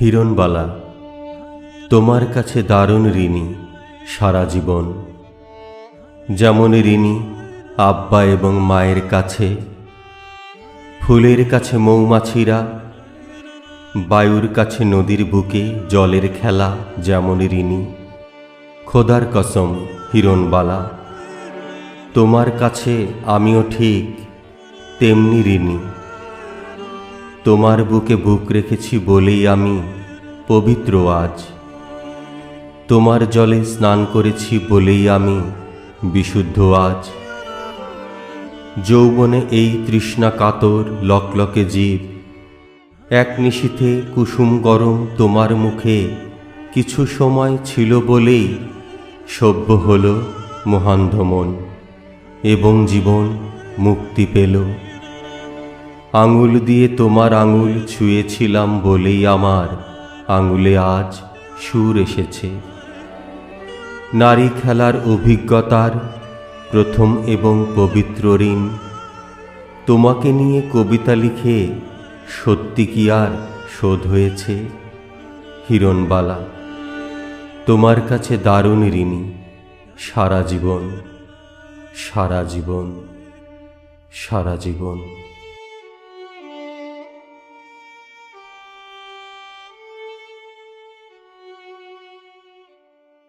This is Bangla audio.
হিরণবালা, তোমার কাছে দারুণ ঋণী সারা জীবন। যেমন ঋণী আব্বা এবং মায়ের কাছে, ফুলের কাছে মৌমাছিরা, বায়ুর কাছে নদীর বুকে জলের খেলা যেমন ঋণী। খোদার কসম, হিরণবালা, তোমার কাছে আমিও ঠিক তেমনি ঋণী। তোমার বুকে বুক রেখেছি বলেই আমি পবিত্র আজ। তোমার জলে স্নান করেছি বলেই আমি বিশুদ্ধ আজ। যৌবনে এই তৃষ্ণা কাতর, লকলকে জীব। এক নিশীথে কুসুম গরম তোমার মুখে। কিছু সময় ছিল বলেই সভ্য হল মহান্ধ মন এবং জীবন মুক্তি পেল। আঙুল দিয়ে তোমার আঙুল ছুঁয়েছিলাম বলেই আমার আঙুলে আজ সুর এসেছে। নারী খেলার অভিজ্ঞতার প্রথম এবং পবিত্র ঋণ। তোমাকে নিয়ে কবিতা লিখে সত্যি কি আর শোধ হয়েছে? হিরণবালা, তোমার কাছে দারুণ ঋণী, সারা জীবন সারা জীবন সারা জীবন।